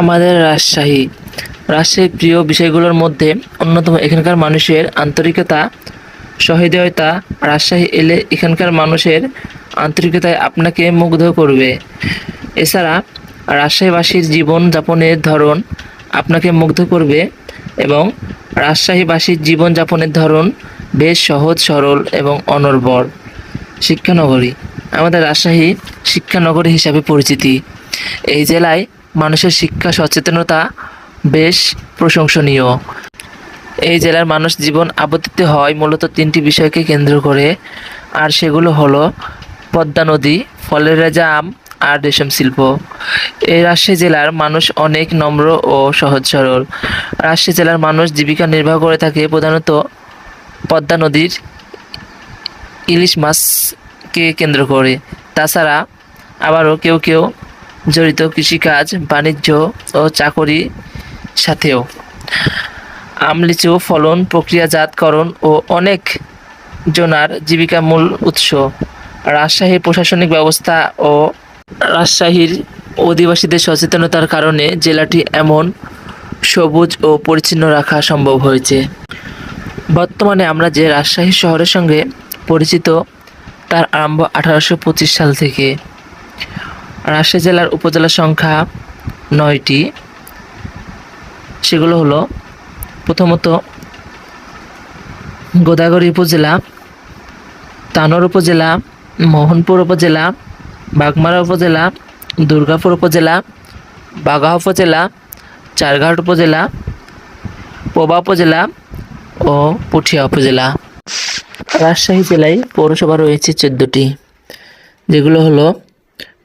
আমাদের রাজশাহী। রাজশাহীর প্রিয় বিষয়গুলোর মধ্যে অন্যতম এখানকার মানুষের আন্তরিকতা, সহৃদয়তা, রাজশাহী এলে এখানকার মানুষের আন্তরিকতায় আপনাকে মুগ্ধ করবে। এছাড়া রাজশাহীবাসীর জীবনযাপনের ধরন আপনাকে মুগ্ধ করবে এবং রাজশাহীবাসীর জীবনযাপনের ধরন বেশ সহজ, সরল এবং অনর্বর। শিক্ষানগরী। আমাদের রাজশাহী শিক্ষানগরী হিসাবে পরিচিতি। এই জেলায় মানুষের শিক্ষা, সচেতনতা বেশ প্রশংসনীয়। এই জেলার মানুষ জীবন আবর্তিত হয় মূলত তিনটি বিষয়কে কেন্দ্র করে, আর সেগুলো হলো পদ্মা নদী, ফলের রাজা আম, আর রেশম শিল্প। এই রাজশাহী জেলার মানুষ অনেক নম্র ও সহজ সরল। রাজশাহী জেলার মানুষ জীবিকা নির্বাহ করে থাকে প্রধানত পদ্মা নদীর ইলিশ মাছকে কেন্দ্র করে। তাছাড়া আবারও কেউ কেউ জড়িত কৃষিকাজ, বাণিজ্য ও চাকরি সাথেও। আমলিচু, ফলন, প্রক্রিয়াজাতকরণ ও অনেক জনার জীবিকা মূল উৎস। রাজশাহীর প্রশাসনিক ব্যবস্থা ও রাজশাহীর অধিবাসীদের সচেতনতার কারণে জেলাটি এমন সবুজ ও পরিচ্ছন্ন রাখা সম্ভব হয়েছে। বর্তমানে আমরা যে রাজশাহী শহরের সঙ্গে পরিচিত, তার আরম্ভ আঠারোশো পঁচিশ সাল থেকে। রাজশাহী জেলার উপজেলা সংখ্যা নয়টি। সেগুলো হলো, প্রথমত গোদাগাড়ি উপজেলা, তানোর উপজেলা, মোহনপুর উপজেলা, বাগমারা উপজেলা, দুর্গাপুর উপজেলা বাঘা উপজেলা, চারঘাট উপজেলা, পোবা উপজেলা ও পুঠিয়া উপজেলা। রাজশাহী জেলায় পৌরসভা রয়েছে চোদ্দোটি, যেগুলো হলো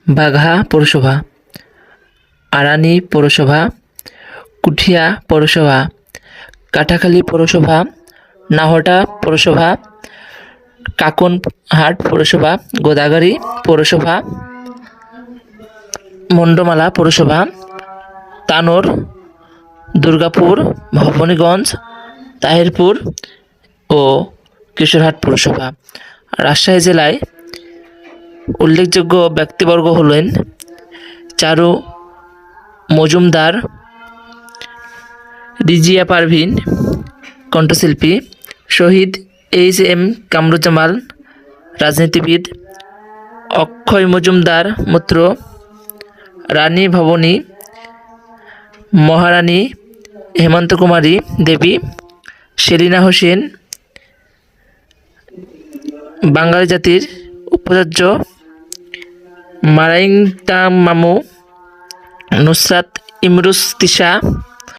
বাঘা পৌরসভা আরানি পৌরসভা, কুঠিয়া পৌরসভা কাটাখালী পৌরসভা, নাহটা পৌরসভা, কাকনহাট পৌরসভা, গোদাগাড়ি পৌরসভা মন্ডমালা পৌরসভা, তানোর, দুর্গাপুর, ভবানীগঞ্জ, তাহিরপুর ও কিশোরহাট পৌরসভা। রাজশাহী জেলায় উল্লেখযোগ্য ব্যক্তিবর্গ হলেন চারু মজুমদার, রিজিয়া পারভিন, কণ্ঠশিল্পী, শহীদ এইচ এম কামরুজ্জামাল রাজনীতিবিদ, অক্ষয় মজুমদার মূত্র, রানী ভবনী, মহারানী হেমন্ত কুমারী দেবী, সেলিনা হোসেন, বাঙালি জাতির উপাচার্য মারাইংতা মামু নুসরাত ইমরুস তিশা